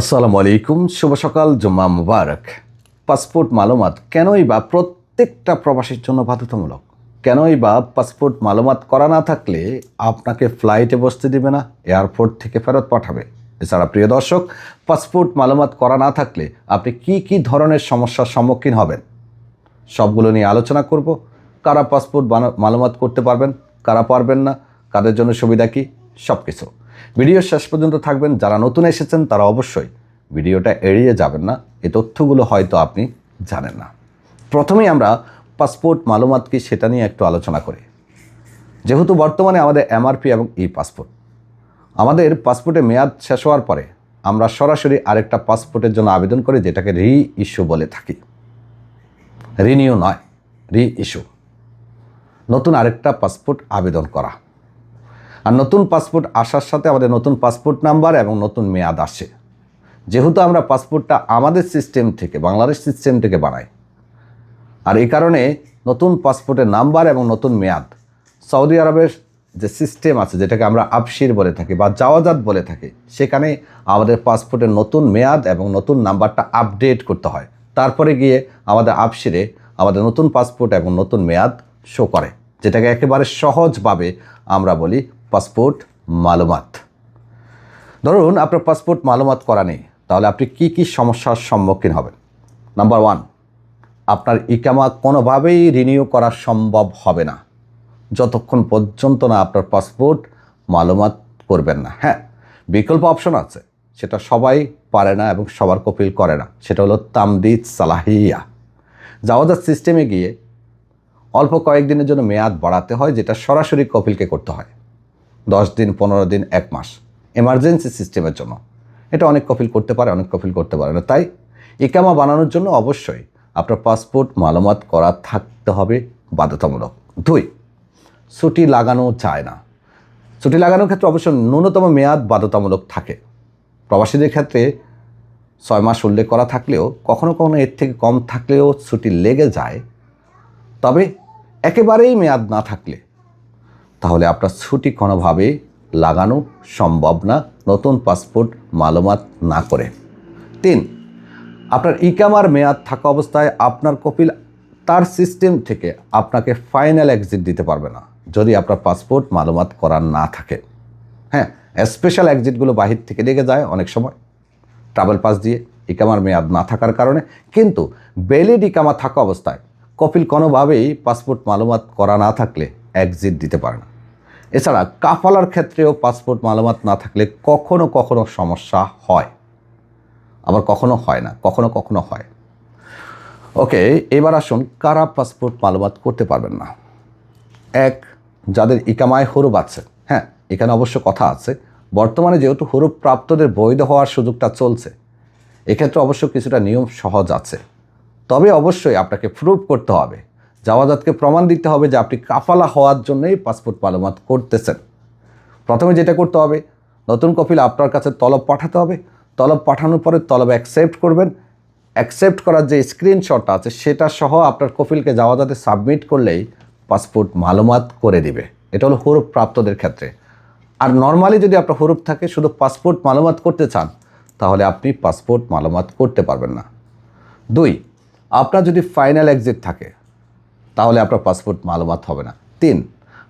আসসালামু আলাইকুম, শুভ সকাল, জুম্মা মুবারক। পাসপোর্ট মালুমাত কেনই বা প্রত্যেকটা প্রবাসীর জন্য বাধ্যতামূলক? কেনই বা পাসপোর্ট মালুমাত করা না থাকলে আপনাকে ফ্লাইটে বসতে দিবে না, এয়ারপোর্ট থেকে ফেরত পাঠাবে। এছাড়া প্রিয় দর্শক, পাসপোর্ট মালুমাত করা না থাকলে আপনি কি কি ধরনের সমস্যার সম্মুখীন হবেন? সবগুলো নিয়ে আলোচনা করব। কারা পাসপোর্ট মালুমাত করতে পারবেন, কারা পারবেন না, কাদের জন্য সুবিধা কি? সব কিছু ভিডিও শেষ পর্যন্ত থাকবেন। যারা নতুন এসেছেন, তারা অবশ্যই ভিডিওটা এড়িয়ে যাবেন না। এই তথ্যগুলো হয়তো আপনি জানেন না। প্রথমেই আমরা পাসপোর্ট মালুমাত কি সেটা নিয়ে একটু আলোচনা করি। যেহেতু বর্তমানে আমাদের এমআরপি এবং ই পাসপোর্ট। আমাদের পাসপোর্টে মেয়াদ শেষ হওয়ার পরে আমরা সরাসরি আরেকটা পাসপোর্টের জন্য আবেদন করি, যেটাকে রি ইস্যু বলে থাকি। রিনিউ নয় রি ইস্যু নতুন আরেকটা পাসপোর্ট আবেদন করা। আর নতুন পাসপোর্ট আসার সাথে আমাদের নতুন পাসপোর্ট নাম্বার এবং নতুন মেয়াদ আসে। যেহেতু আমরা পাসপোর্টটা আমাদের সিস্টেম থেকে, বাংলাদেশ সিস্টেম থেকে বানাই, আর এই কারণে নতুন পাসপোর্টের নাম্বার এবং নতুন মেয়াদ, সৌদি আরবের যে সিস্টেম আছে, যেটাকে আমরা আপসির বলে থাকি বা জাওয়াজাত বলে থাকি, সেখানে আমাদের পাসপোর্টের নতুন মেয়াদ এবং নতুন নাম্বারটা আপডেট করতে হয়। তারপরে গিয়ে আমাদের আপসিরে আমাদের নতুন পাসপোর্ট এবং নতুন মেয়াদ শো করে। যেটাকে একেবারে সহজভাবে আমরা বলি পাসপোর্ট মালুমাত। ধরুন আপনার পাসপোর্ট মালুমাত করা নেই, তাহলে আপনি কি কি সমস্যার সম্মুখীন হবেন? নাম্বার ওয়ান আপনার ইকামা কোনোভাবেই রিনিউ করা সম্ভব হবে না। যতক্ষণ পর্যন্ত না আপনার পাসপোর্ট মালুমাত করবেন না। হ্যাঁ বিকল্প অপশন আছে, সেটা সবাই পারে না এবং সবার কপিল করে না। সেটা হলো তামদিদ সালাহিয়া। যাওয়াজার সিস্টেমে গিয়ে অল্প কয়েকদিনের জন্য মেয়াদ বাড়াতে হয়, যেটা সরাসরি কপিলকে করতে হয়। দশ দিন, পনেরো দিন, এক মাস। এমার্জেন্সি সিস্টেমের জন্য। এটা অনেক কপিল করতে পারে, অনেক কপিল করতে পারে না। তাই ইকামা বানানোর জন্য অবশ্যই আপনার পাসপোর্ট মালামাত করা থাকতে হবে বাধ্যতামূলক। দুই, ছুটি লাগানো চায় না। ছুটি লাগানোর ক্ষেত্রে অবশ্য ন্যূনতম মেয়াদ বাধ্যতামূলক থাকে। প্রবাসীদের ক্ষেত্রে ছয় মাস উল্লেখ করা থাকলেও, কখনো কখনো এর থেকে কম থাকলেও ছুটি লেগে যায়। তবে একেবারেই মেয়াদ না থাকলে, তাহলে আপনার ছুটি কোনোভাবে লাগানো সম্ভব না, নতুন পাসপোর্ট মালুমাত না করে। তিন, আপনার ইকামার মেয়াদ থাকা অবস্থায় আপনার কপিল তার সিস্টেম থেকে আপনাকে ফাইনাল এক্সিট দিতে পারবে না, যদি আপনার পাসপোর্ট মালুমাত করার না থাকে। হ্যাঁ স্পেশাল এক্সিটগুলো বাহির থেকে লেগে যায় অনেক সময়, ট্রাভেল পাস দিয়ে ইকামার মেয়াদ না থাকার কারণে। কিন্তু বেলিড ইকামা থাকা অবস্থায় কপিল কোনোভাবেই পাসপোর্ট মালুমাত করা না থাকলে এক্সিট দিতে পারে না। এছাড়া কাফালার ক্ষেত্রেও পাসপোর্ট মালুমাত না থাকলে কখনো কখনো সমস্যা হয়। আবার কখনো হয় না, কখনো কখনো হয়। ওকে এবার আসুন কারা পাসপোর্ট মালুমাত করতে পারবেন না। এক, যাদের ইকামায় হরুপ আছে। হ্যাঁ এখানে অবশ্য কথা আছে। বর্তমানে যেহেতু হরুপ প্রাপ্তদের বৈধ হওয়ার সুযোগটা চলছে, এক্ষেত্রে অবশ্য কিছুটা নিয়ম সহজ আছে। তবে অবশ্যই আপনাকে প্রুভ করতে হবে। জাওয়াজাতকে প্রমাণ দিতে হবে যে আপনি কাফালা হওয়ার জন্যই পাসপোর্ট মালুমাত করতেছেন। প্রথমে যেটা করতে হবে, নতুন কপিল আপনার কাছে তলব পাঠাতে হবে। তলব পাঠানোর পরে তলব অ্যাকসেপ্ট করবেন। অ্যাকসেপ্ট করার যে স্ক্রিনশটটা আছে, সেটা সহ আপনার কপিলকে যাওয়াজাতে সাবমিট করলেই পাসপোর্ট মালুমাত করে দিবে। এটা হলো হরুপ প্রাপ্তদের ক্ষেত্রে। আর নর্মালি যদি আপনার হরুপ থাকে, শুধু পাসপোর্ট মালুমাত করতে চান, তাহলে আপনি পাসপোর্ট মালুমাত করতে পারবেন না। দুই আপনার যদি ফাইনাল এক্সিট থাকে, তাহলে আপনার পাসপোর্ট মালুমাত হবে না। তিন,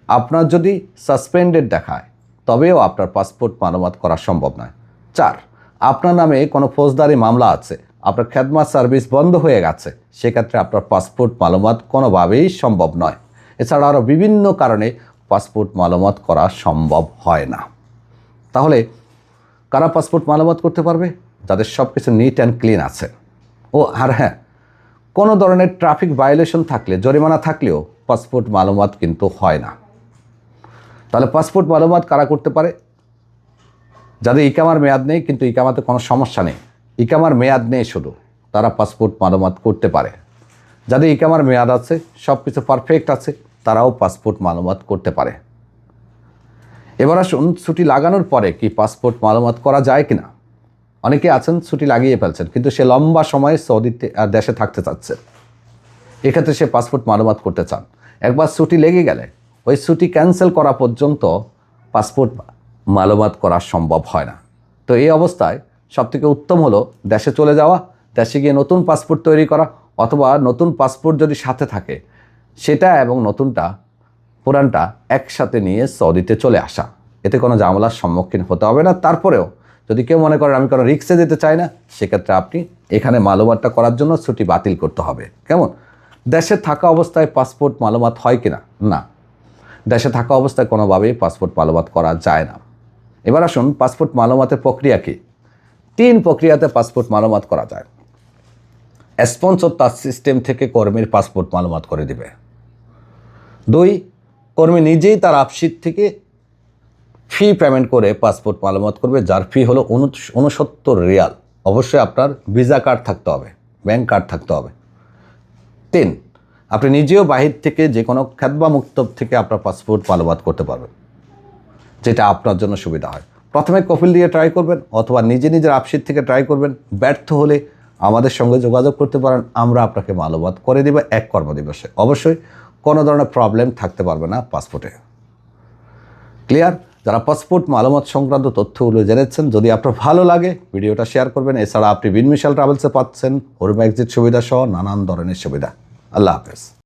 আপনার যদি সাসপেন্ডেড দেখায়, তবেও আপনার পাসপোর্ট মালুমাত করা সম্ভব নয়। চার, আপনার নামে কোনো ফৌজদারি মামলা আছে, আপনার খেদমাত সার্ভিস বন্ধ হয়ে গেছে, সেক্ষেত্রে আপনার পাসপোর্ট মালুমাত কোনোভাবেই সম্ভব নয়। এছাড়া আরও বিভিন্ন কারণে পাসপোর্ট মালুমাত করা সম্ভব হয় না। তাহলে, কারা পাসপোর্ট মালুমাত করতে পারবে? যাদের সব কিছু নিট অ্যান্ড ক্লিন আছে। ও, আর হ্যাঁ কোনো ধরনের ট্রাফিক ভায়োলেশন থাকলে, জরিমানা থাকলেও পাসপোর্ট মালুমাত কিন্তু হয় না। তাহলে পাসপোর্ট মালুমাত কারা করতে পারে? যাদের ইকামার মেয়াদ নেই, কিন্তু ইকামাতে কোনো সমস্যা নেই। ইকামার মেয়াদ নেই শুধু, তারা পাসপোর্ট মালুমাত করতে পারে। যাদের ইকামার মেয়াদ আছে সব কিছু পারফেক্ট আছে, তারাও পাসপোর্ট মালুমাত করতে পারে। এবার আসুন, ছুটি লাগানোর পরে কি পাসপোর্ট মালুমাত করা যায় কিনা? অনেকে আছেন, ছুটি লাগিয়ে ফেলছেন, কিন্তু সে লম্বা সময় সৌদিতে দেশে থাকতে চাচ্ছে। এক্ষেত্রে সে পাসপোর্ট মালুমাত করতে চান। একবার ছুটি লেগে গেলে ওই ছুটি ক্যান্সেল করা পর্যন্ত পাসপোর্ট মালুমাত করা সম্ভব হয় না। তো এই অবস্থায় সবথেকে উত্তম হলো দেশে চলে যাওয়া, দেশে গিয়ে নতুন পাসপোর্ট তৈরি করা, অথবা নতুন পাসপোর্ট যদি সাথে থাকে, সেটা এবং নতুনটা, পুরানটা একসাথে নিয়ে সৌদিতে চলে আসা। এতে কোনো ঝামেলার সম্মুখীন হতে হবে না। তারপরেও যদি কেউ মনে করেন আমি কোনো রিক্সে যেতে চাই না, সেক্ষেত্রে আপনি এখানে মালুমাতটা করার জন্য ছুটি বাতিল করতে হবে। কেমন? দেশে থাকা অবস্থায় পাসপোর্ট মালুমাত হয় কি না। দেশে থাকা অবস্থায় কোনোভাবেই পাসপোর্ট মালুমাত করা যায় না। এবার আসুন পাসপোর্ট মালুমাতের প্রক্রিয়া কী? তিন প্রক্রিয়াতে পাসপোর্ট মালুমাত করা যায়। স্পন্সর তার সিস্টেম থেকে কর্মীর পাসপোর্ট মালুমাত করে দিবে। দুই, কর্মী নিজেই তার আপশিট থেকে ফি পেমেন্ট করে পাসপোর্ট মালুমাত করবে, যার ফি হলো উনস- উনসত্তর রিয়াল। অবশ্যই আপনার ভিসা কার্ড থাকতে হবে, ব্যাংক কার্ড থাকতে হবে। তিন, আপনি নিজেও বাহির থেকে যে কোনো খ্যাতবা মুক্ত থেকে আপনার পাসপোর্ট মালুমাত করতে পারবেন, যেটা আপনার জন্য সুবিধা হয়। প্রথমে কপিল দিয়ে ট্রাই করবেন, অথবা নিজে নিজের আপসির থেকে ট্রাই করবেন। ব্যর্থ হলে আমাদের সঙ্গে যোগাযোগ করতে পারেন, আমরা আপনাকে মালবাদ করে দেবো এক কর্মদিবসে। অবশ্যই কোনো ধরনের প্রবলেম থাকতে পারবে না পাসপোর্টে। ক্লিয়ার? যারা পাসপোর্ট মালামত সংক্রান্ত তথ্যগুলো জেনেছেন, যদি আপনার ভালো লাগে, ভিডিওটা শেয়ার করবেন। এছাড়া আপনি বিনমিশাল ট্রাভেলসে পাচ্ছেন হরুম এক্সিট সুবিধা সহ নানান ধরনের সুবিধা। আল্লাহ হাফেজ।